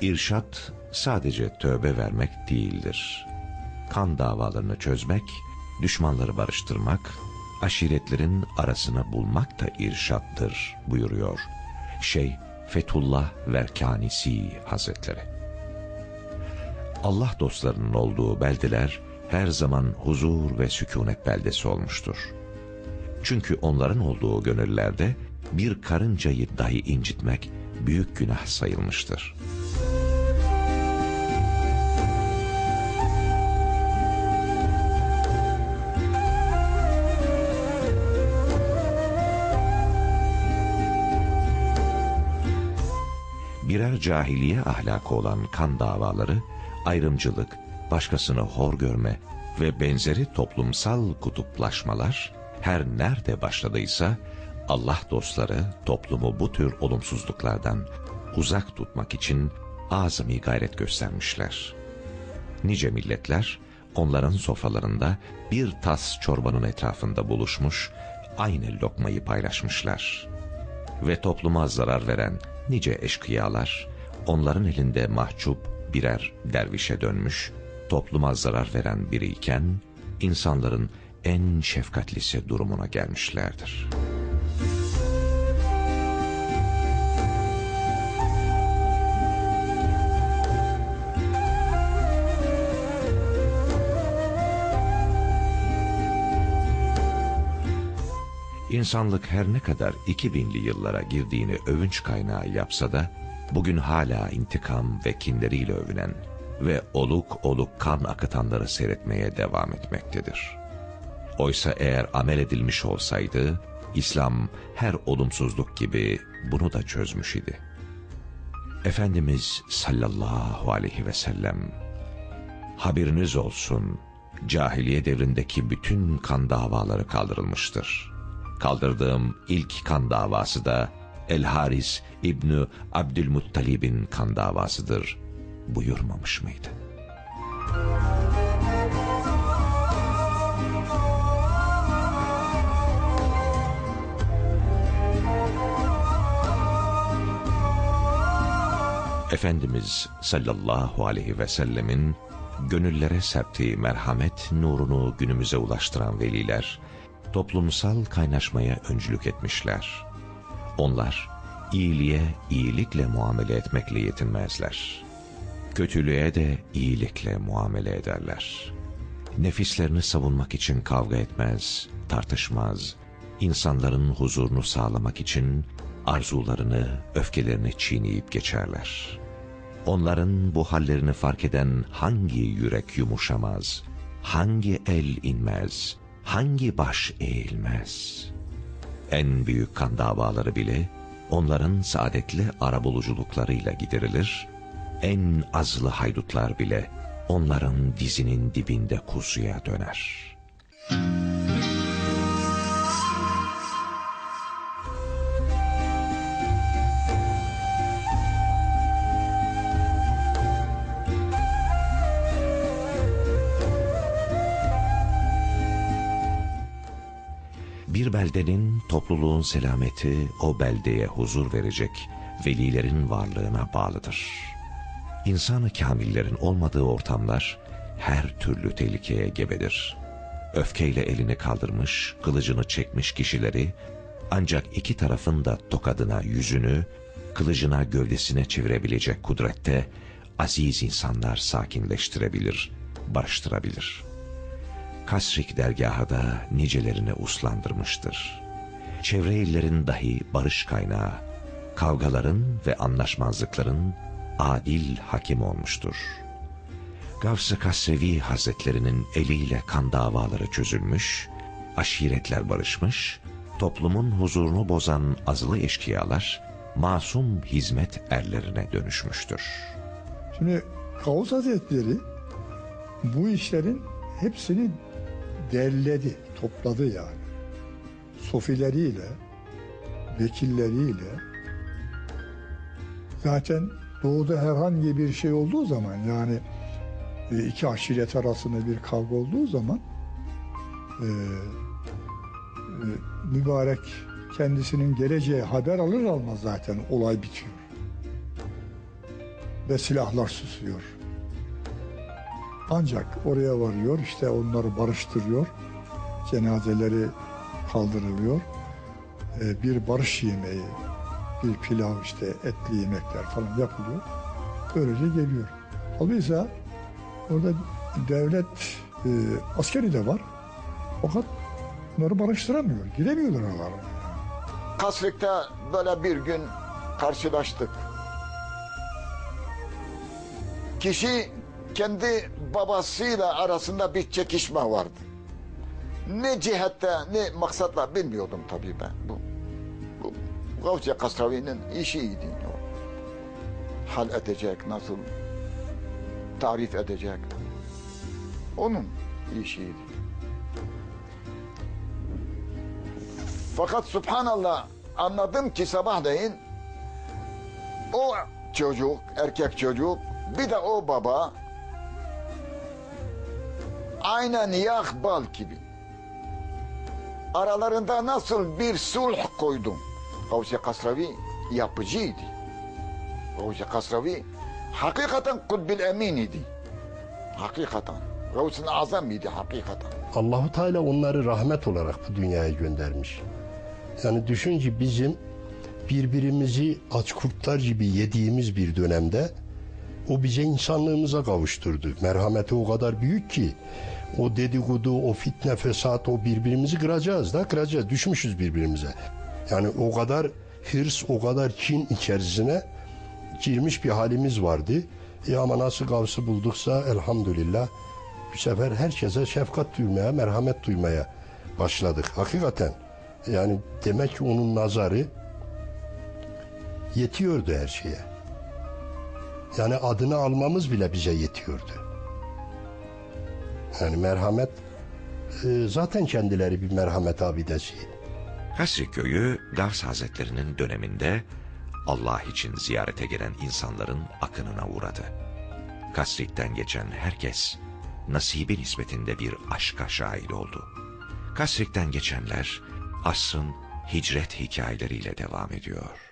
İrşat sadece tövbe vermek değildir. Kan davalarını çözmek, düşmanları barıştırmak, aşiretlerin arasını bulmak da irşattır buyuruyor. Şey Fethullah Verkanisi Hazretleri. Allah dostlarının olduğu beldeler her zaman huzur ve sükunet beldesi olmuştur. Çünkü onların olduğu gönüllerde bir karıncayı dahi incitmek büyük günah sayılmıştır. Birer cahiliye ahlakı olan kan davaları, ayrımcılık, başkasını hor görme ve benzeri toplumsal kutuplaşmalar her nerede başladıysa Allah dostları toplumu bu tür olumsuzluklardan uzak tutmak için azami gayret göstermişler. Nice milletler onların sofralarında bir tas çorbanın etrafında buluşmuş, aynı lokmayı paylaşmışlar. Ve topluma zarar veren nice eşkıyalar, onların elinde mahcup birer dervişe dönmüş, topluma zarar veren biriyken, insanların en şefkatlisi durumuna gelmişlerdir.'' İnsanlık her ne kadar 2000'li yıllara girdiğini övünç kaynağı yapsa da, bugün hala intikam ve kinleriyle övünen ve oluk oluk kan akıtanları seyretmeye devam etmektedir. Oysa eğer amel edilmiş olsaydı, İslam her olumsuzluk gibi bunu da çözmüş idi. Efendimiz sallallahu aleyhi ve sellem, haberiniz olsun, cahiliye devrindeki bütün kan davaları kaldırılmıştır. Kaldırdığım ilk kan davası da El Haris İbni Abdülmuttalib'in kan davasıdır buyurmamış mıydı? Efendimiz sallallahu aleyhi ve sellemin gönüllere serptiği merhamet nurunu günümüze ulaştıran veliler, toplumsal kaynaşmaya öncülük etmişler. Onlar iyiliğe iyilikle muamele etmekle yetinmezler. Kötülüğe de iyilikle muamele ederler. Nefislerini savunmak için kavga etmez, tartışmaz. İnsanların huzurunu sağlamak için arzularını, öfkelerini çiğneyip geçerler. Onların bu hallerini fark eden hangi yürek yumuşamaz, hangi el inmez, hangi baş eğilmez? En büyük kan davaları bile onların saadetli arabuluculuklarıyla giderilir, en azlı haydutlar bile onların dizinin dibinde kuzuya döner. Beldenin, topluluğun selameti o beldeye huzur verecek velilerin varlığına bağlıdır. İnsanı kamillerin olmadığı ortamlar her türlü tehlikeye gebedir. Öfkeyle elini kaldırmış, kılıcını çekmiş kişileri ancak iki tarafın da tokadına yüzünü, kılıcına gövdesine çevirebilecek kudrette aziz insanlar sakinleştirebilir, barıştırabilir.'' Kasrik dergahı da nicelerine uslandırmıştır. Çevre illerin dahi barış kaynağı, kavgaların ve anlaşmazlıkların adil hakim olmuştur. Gavs-ı Kasrevi Hazretlerinin eliyle kan davaları çözülmüş, aşiretler barışmış, toplumun huzurunu bozan azılı eşkıyalar, masum hizmet erlerine dönüşmüştür. Şimdi Gavs Hazretleri bu işlerin hepsini derledi, topladı yani. Sofileriyle, vekilleriyle zaten doğuda herhangi bir şey olduğu zaman yani e, iki aşiret arasında bir kavga olduğu zaman e, e, mübarek kendisinin geleceği haber alır almaz zaten olay bitiyor. ve silahlar susuyor. Ancak oraya varıyor, işte onları barıştırıyor, cenazeleri kaldırılıyor. Ee, bir barış yemeği, bir pilav işte etli yemekler falan yapılıyor. Böylece geliyor. Dolayısıyla orada devlet e, askeri de var. Fakat bunları barıştıramıyor. Giremiyorlar aralarına. Kasrik'te böyle bir gün karşılaştık. Kişi kendi babasıyla arasında bir çekişme vardı. Ne cihette ne maksatla bilmiyordum tabii ben. Bu, bu Gavze Kasravi'nin işiydi. O. Hal edecek, nasıl tarif edecek. Onun işiydi. Fakat subhanallah anladım ki sabahleyin o çocuk, erkek çocuk bir de o baba aynen yak bal gibi. Aralarında nasıl bir sulh koydum. Gavsi Kasravi yapıcıydı. Gavsi Kasravi hakikaten kutbil emin idi. Hakikaten. Gavsin azam idi hakikaten. Allahu Teala onları rahmet olarak bu dünyaya göndermiş. Yani düşün ki bizim birbirimizi aç kurtlar gibi yediğimiz bir dönemde o bize insanlığımıza kavuşturdu. Merhameti o kadar büyük ki o dedikodu, o fitne, fesat, o birbirimizi kıracağız da kıracağız. Düşmüşüz birbirimize. Yani o kadar hırs, o kadar kin içerisine girmiş bir halimiz vardı. E ama nasıl gavsı bulduksa elhamdülillah bu sefer herkese şefkat duymaya, merhamet duymaya başladık. Hakikaten yani demek ki onun nazarı yetiyordu her şeye. Yani adını almamız bile bize yetiyordu. Yani merhamet e, zaten kendileri bir merhamet abidesi. Kasri köyü Gavs Hazretlerinin döneminde Allah için ziyarete gelen insanların akınına uğradı. Kasrik'ten geçen herkes nasibi nispetinde bir aşka şahit oldu. Kasrik'ten geçenler asrın hicret hikayeleriyle devam ediyor.